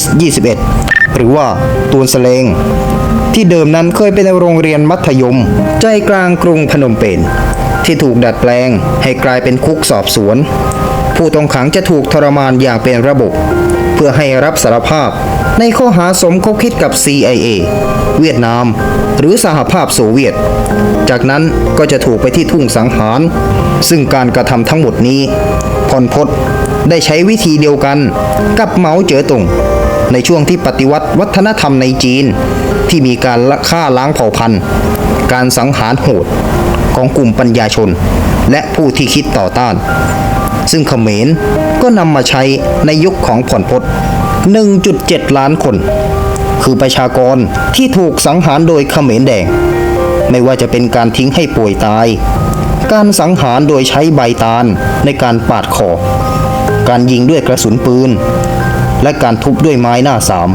S21 หรือว่าตูนสเลง ที่เดิมนั้นเคยเป็นโรงเรียนมัธยม ใจกลางกรุงพนมเปญที่ถูกดัดแปลงให้กลายเป็นคุกสอบสวน ผู้ต้องขังจะถูกทรมานอย่างเป็นระบบ เพื่อให้รับสารภาพ ในข้อหาสมคบคิดกับ CIA เวียดนาม หรือสหภาพโซเวียต จากนั้นก็จะถูกไปที่ทุ่งสังหาร ซึ่งการกระทำทั้งหมดนี้พลพศได้ใช้วิธีเดียวกันกับเหมาเจ๋อตง ในช่วงที่ปฏิวัติวัฒนธรรมในจีน ที่มีการฆ่าล้างเผ่าพันธุ์ การสังหารโหดของกลุ่มปัญญาชน และผู้ที่คิดต่อต้าน ซึ่งเขมรก็นำมาใช้ในยุคของผ่อนพศ1.7 ล้านคน คือประชากรที่ถูกสังหารโดยเขมรแดง ไม่ว่าจะเป็นการทิ้งให้ป่วยตาย การสังหารโดยใช้ใบตาลในการปาดคอ การยิงด้วยกระสุนปืน และการทุบด้วยไม้หน้าสาม